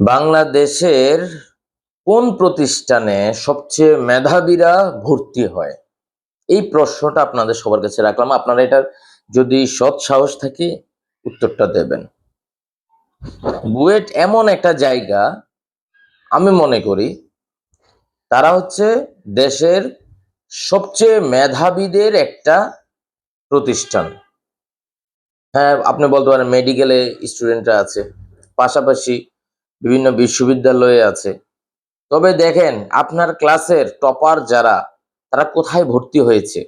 বাংলাদেশের কোন প্রতিষ্ঠানে সবচেয়ে মেধাবীরা ভর্তি হয়? এই প্রশ্নটা আপনাদের সবার কাছে রাখলাম। আপনারা এটার যদি সৎ সাহস থাকে, উত্তরটা দেবেন। বুয়েট এমন একটা জায়গা, আমি মনে করি, তারা হচ্ছে দেশের সবচেয়ে মেধাবীদের একটা প্রতিষ্ঠান। হ্যাঁ আপনি বলতে পারেন মেডিকেলে স্টুডেন্টরা আছে। পাশাপাশি বিভিন্ন বিশ্ববিদ্যালয়ে আছে। তবে দেখেন, আপনার ক্লাসের টপার যারা, তারা কোথায় ভর্তি হয়েছে?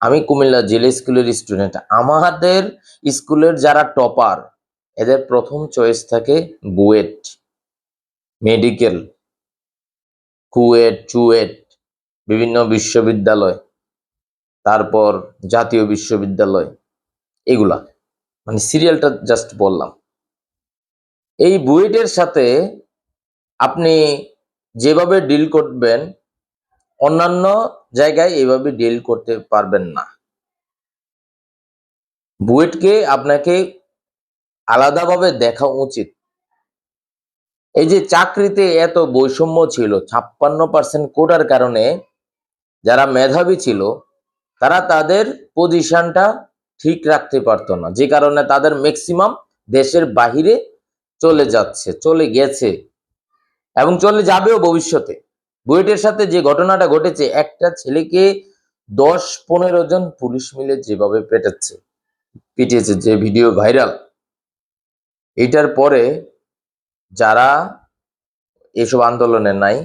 আমি কুমিল্লা জেলা স্কুলের স্টুডেন্ট। আমাদের স্কুলের যারা টপার, এদের প্রথম চয়েস থাকে বুয়েট, মেডিকেল, কুয়েট, চুয়েট, বিভিন্ন বিশ্ববিদ্যালয়, তারপর জাতীয় বিশ্ববিদ্যালয়, এগুলা। মানে সিরিয়ালটা জাস্ট বললাম। এই বুয়েটের সাথে আপনি যেভাবে ডিল করবেন, অন্যান্য জায়গায় এইভাবে ডিল করতে পারবেন না। বুয়েটকে আপনাকে আলাদাভাবে দেখা উচিত। এই যে চাকরিতে এত বৈষম্য ছিল, ছাপ্পান্ন পার্সেন্ট কোটার কারণে যারা মেধাবী ছিল, তারা তাদের পজিশনটা ঠিক রাখতে পারতো না। যে কারণে তাদের ম্যাক্সিমাম দেশের বাহিরে চলে যাচ্ছে, চলে গেছে। এবং চলে যাবেও ভবিষ্যতে। বুয়েটের সাথে যে ঘটনাটা ঘটেছে, একটা ছেলেকে দশ পনেরো জন পুলিশ মিলে যেভাবে পেটাচ্ছে, পিটিয়েছে, যে ভিডিও ভাইরাল, এটার পরে যারা এসব আন্দোলনে নাই,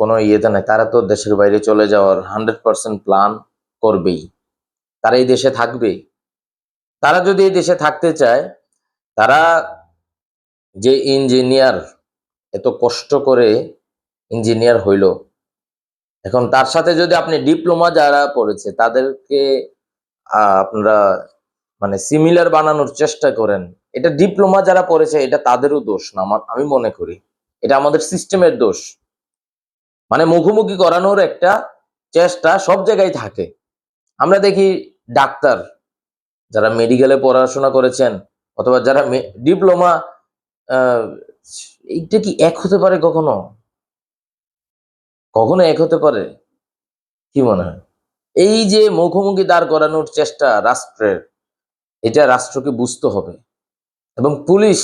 কোনো ইয়েতে নাই, তারা তো দেশের বাইরে চলে যাওয়ার হান্ড্রেড পার্সেন্ট প্ল্যান করবেই। তারা এই দেশে থাকবে তারা যদি এই দেশে থাকতে চায়, তারা যে ইঞ্জিনিয়ার এত কষ্ট করে ইঞ্জিনিয়ার হইল, এখন তার সাথে যদি আপনি ডিপ্লোমা যারা পড়েছে, তাদেরকে আপনারা মানে সিমিলার বানানোর চেষ্টা করেন। এটা ডিপ্লোমা যারা পড়েছে, এটা তাদেরও দোষ না, আমার, আমি মনে করি। এটা আমাদের সিস্টেমের দোষ। মানে মুখোমুখি করানোর একটা চেষ্টা সব জায়গায় থাকে। আমরা দেখি ডাক্তার, যারা মেডিকেলে পড়াশোনা করেছেন, অথবা যারা ডিপ্লোমা এইটা কি এক হতে পারে কখনো? কখনো এক হতে পারে? কি মনে হয়? এই যে মুখোমুখি দাঁড় করানোর চেষ্টা রাষ্ট্রের, এটা রাষ্ট্রকে বুঝতে হবে। এবং পুলিশ,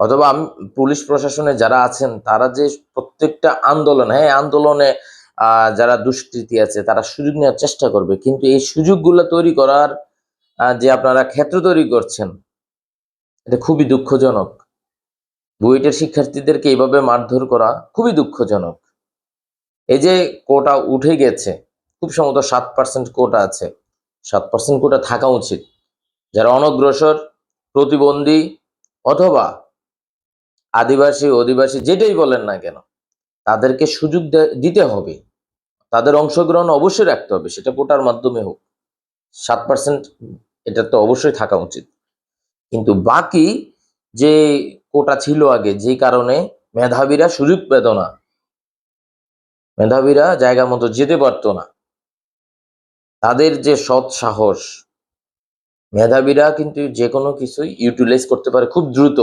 অথবা আমি, পুলিশ প্রশাসনে যারা আছেন, তারা যে প্রত্যেকটা আন্দোলন হ্যাঁ আন্দোলনে যারা দুষ্কৃতি আছে, তারা সুযোগ নেওয়ার চেষ্টা করবে। কিন্তু এই সুযোগগুলো তৈরি করার যে আপনারা ক্ষেত্র তৈরি করছেন, এটা খুবই দুঃখজনক। বুয়েটের শিক্ষার্থীদেরকে এইভাবে মারধর করা খুবই দুঃখজনক। এই যে কোটা উঠে গেছে, খুব সম্ভবত সাত পার্সেন্ট কোটা আছে। সাত পার্সেন্ট কোটা থাকা উচিত। যারা অনগ্রসর, প্রতিবন্ধী অথবা আদিবাসী, অধিবাসী যেটাই বলেন না কেন, তাদেরকে সুযোগ দিতে হবে। তাদের অংশগ্রহণ অবশ্যই রাখতে হবে, সেটা কোটার মাধ্যমে হোক। সাত পার্সেন্ট, এটা তো অবশ্যই থাকা উচিত। কিন্তু বাকি যে কোটা ছিল আগে, যে কারণে মেধাবীরা সুযোগ পেত না। মেধাবীরা জায়গা মতো যেতে পারতো না। তাদের যে সৎ সাহস, মেধাবীরা কিন্তু যে কোনো কিছুই ইউটিলাইজ করতে পারে খুব দ্রুত।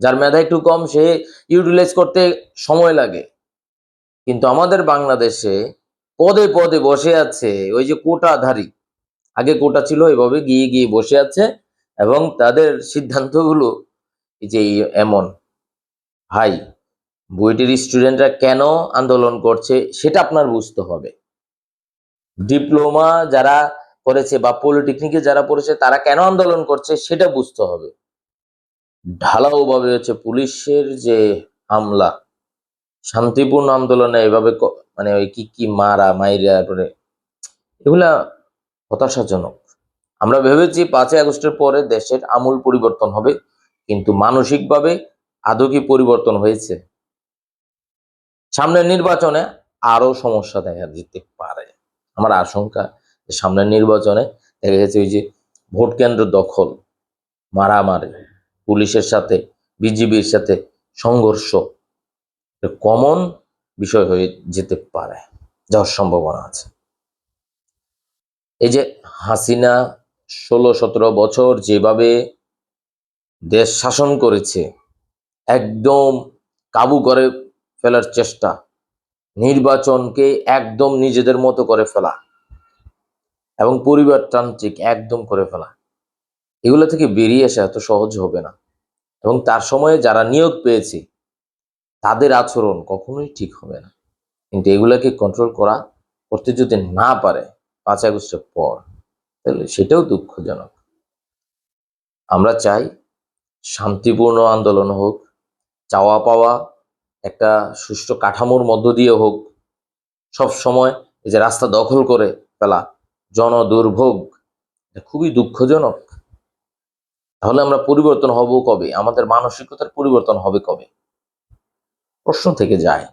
যার মেধা একটু কম, সে ইউটিলাইজ করতে সময় লাগে। কিন্তু আমাদের বাংলাদেশে পদে পদে বসে আছে ওই যে কোটাধারী আগে কোটা ছিল, এভাবে গিয়ে গিয়ে বসে আছে এবং তাদের সিদ্ধান্তগুলো যে এমন, ভাই, বুয়েটের স্টুডেন্টরা কেন আন্দোলন করছে সেটা আপনার বুঝতে হবে। ডিপ্লোমা যারা করেছে বা পলিটেকনিকে যারা পড়েছে তারা কেন আন্দোলন করছে সেটা বুঝতে হবে। ঢালাও ভাবে হচ্ছে পুলিশের যে হামলা, শান্তিপূর্ণ আন্দোলনে এভাবে মানে ওই কি কি মারা, মাইরা করে এগুলা হতাশাজনক। আমরা ভেবেছি পাঁচই আগস্টের পরে দেশের আমূল পরিবর্তন হবে। কিন্তু মানসিকভাবে আদৌ কি পরিবর্তন হয়েছে। সামনের নির্বাচনে আরও সমস্যা দেখা দিতে পারে। আমার আশঙ্কা সামনের নির্বাচনে দেখা গেছে ওই যে ভোট কেন্দ্র দখল, মারামারি, পুলিশের সাথে, বিজিবির সাথে সংঘর্ষ কমন বিষয় হয়ে যেতে পারে, যাওয়ার সম্ভাবনা আছে। এই যে হাসিনা ষোলো সতেরো বছর যেভাবে দেশ শাসন করেছে, একদম কাবু করে ফেলার চেষ্টা, নির্বাচনকে একদম নিজেদের মতো করে ফেলা এবং পরিবারতান্ত্রিক একদম করে ফেলা। এগুলো থেকে বেরিয়ে আসা এত সহজ হবে না এবং তার সময়ে যারা নিয়োগ পেয়েছে, তাদের আচরণ কখনোই ঠিক হবে না। কিন্তু এগুলাকে কন্ট্রোল করা করতে যদি না পারে পাঁচ আগস্টের পর, তাহলে সেটাও দুঃখজনক। আমরা চাই শান্তিপূর্ণ আন্দোলন হোক চাওয়া পাওয়া একটা সুষ্ঠু কাঠামোর মধ্য দিয়ে হোক, সব সময় এই যে রাস্তা দখল করে ফেলা, জনদুর্ভোগ খুবই দুঃখজনক। তাহলে আমরা পরিবর্তন হব কবে? আমাদের মানসিকতার পরিবর্তন হবে কবে? প্রশ্ন থেকে যায়।